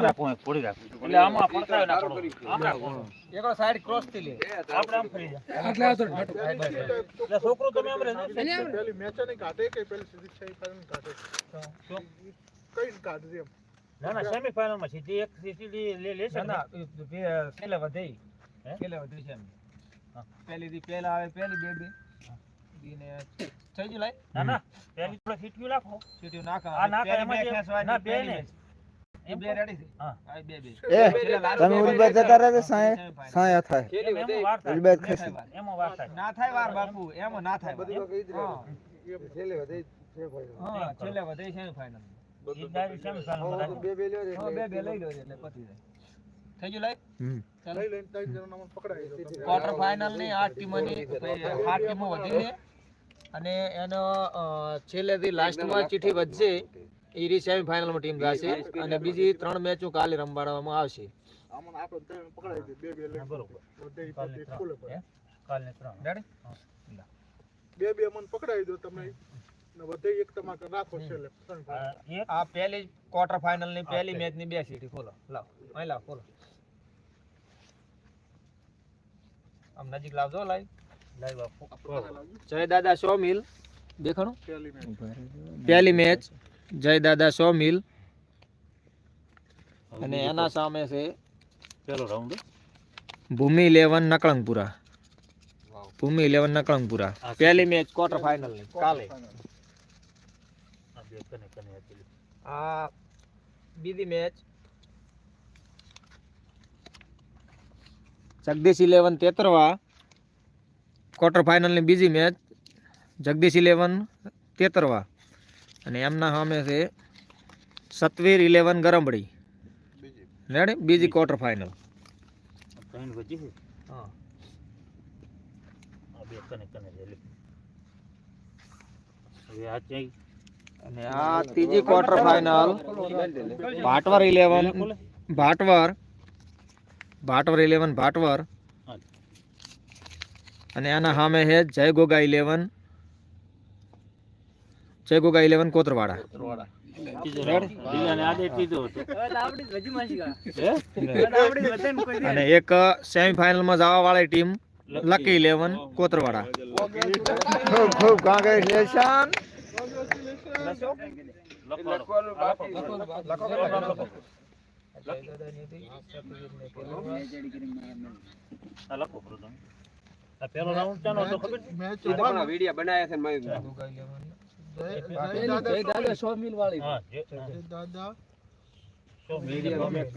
રાખો ફોડી રાખો એટલે આમાં પડતા ના પડો આમ રાખો એકડો સાઈડ ક્રોસથી લે આપણે આમ ફરી જા આટલે આવતો ને, એટલે છોકરો તમે આમ રહેજો પેલી મેચો નહીં કાઢે કે પેલી સીધી છે ફાઇનલ કાઢે કઈ કાઢે એમ ના ના સેમી ફાઇનલમાં સીધી એક સીધી લે લેશે ના ના બે- પેલે વધે પેલે વધે છે પેલી દી પેલા આવે પેલી બે બે દીને થઈ ગયું લાઈ ના ના પેલી થોડો સીટીઓ નાખા આ નાખા એમાં ના, બે. ને. તમે જતા સાંય થાય. ખસી એમાં વાર થાય. ના થાય વાર બાપુ. એમાં ના થાય. વધે છે હા વધે છે બે બે લ્યો બે બે લઈ એટલે પતી જાય. થઈ ગયું. ક્વાર્ટર ફાઇનલની આઠ ટીમોની આઠ ટીમો વધી છે અને એનો છેલ્લેથી લાસ્ટમાં ચીઠી વધશે. એ રી સેમી ફાઇનલમાં ટીમ જશે અને બીજી ત્રણ મેચો કાલે રમવાડવામાં આવશે. આમાં આપણે ત્રણ પકડાઈ દે બે બે લઈને બરોબર. વધે ઈ કાલની પતે ફૂલે પડે. હે? કાલની ત્રણ. રેડી? બે બે મને પકડાઈ દો તમે વધે એક તમારે રાખો છેલ્લે. આ પહેલી ક્વાર્ટર ફાઇનલની પહેલી મેચની બે સીટી ખોલો. લાવ. અહીં લાવ ખોલો. આમ નજીક લાવજો લાઈ લાઈવ. જય દાદા સો મિલ? દેખાણું? પહેલી પહેલી મેચ જય દાદા સો મિલ. અને એના સામે છે પેલો round Bhumi eleven Nakalangpura. Bhumi eleven Nakalangpura. પહેલી મેચ ક્વાર્ટર ફાઇનલની કાલે. આ બીજી match Jagdish eleven Tetarva. Quarter ફાઇનલની બીજી મેચ જગદીશ ઇલેવન તેતરવા. અને એમના સામે છે સતવીર ઇલેવન ગરમડી. બીજી રેડી બીજી ક્વાર્ટર ફાઇનલ અને આ ત્રીજી quarter final Bhatvar eleven Bhatvar. Bhatvar eleven Bhatvar. અને આના સામે છે જય ગોગા ઇલેવન જય ગોગા ઇલેવન કોતરવાડા. અને એક સેમી ફાઇનલમાં જવા વાળી ટીમ લકી ઇલેવન કોતરવાડા. ખૂબ ખૂબ કોંગ્રેચ્યુલેશન પેલો રાઉન્ડ ચાલો ખબર છે? મેચ વિડિયો બનાવ્યા છે દાદા સો હા, જે- હા. દાદા. સો મિનિટ ગમે.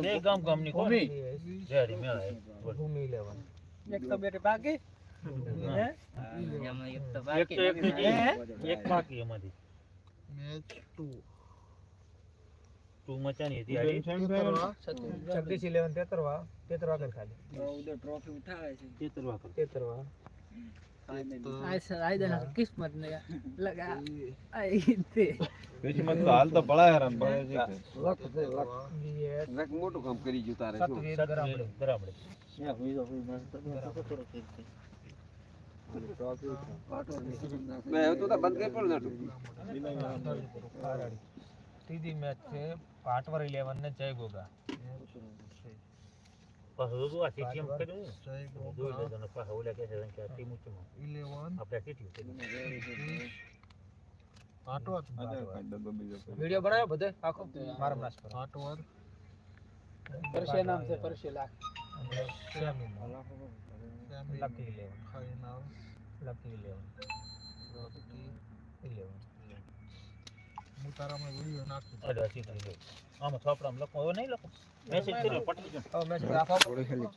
બે ગામ ગામની કોણ? જય મેળા એ. બોલ. ભૂમિ ઇલેવન એક તો એક જ છે. એક બાકી એમાંથી. Match two. તું મચાની હતી હારી. જગદીશ ઇલેવન તેતરવા. તેતરવા. કર ખાલી. તેતરવા કરો. તેતરવા. મોટું કામ કરી તારે શું ગરામડી ત્રીજી મેચ છે ભાટવર ઇલેવન ને જય ગોગા. ચીઠી એમ કર્યું જોઈ લેજો ને પાછા ઓલા કહે છે કે આ ટીમ ઊંચીમાં. ઇલેવન આપણે આ ચીઠી કરી. આટવર વિડિયો બનાવ્યો બધે આખો મારા નાશ પર આટવર નામ છે પરશે લાખ semi lucky eleven lucky eleven eleven હું તારામાં વીડિયો નાખું અરે આ ચીઠી આમાં થોપડામાં લખો. હવે નહીં લખો. મેસેજ કર્યો પટી ગયો. મેચ રાખો. થોડી ખાલી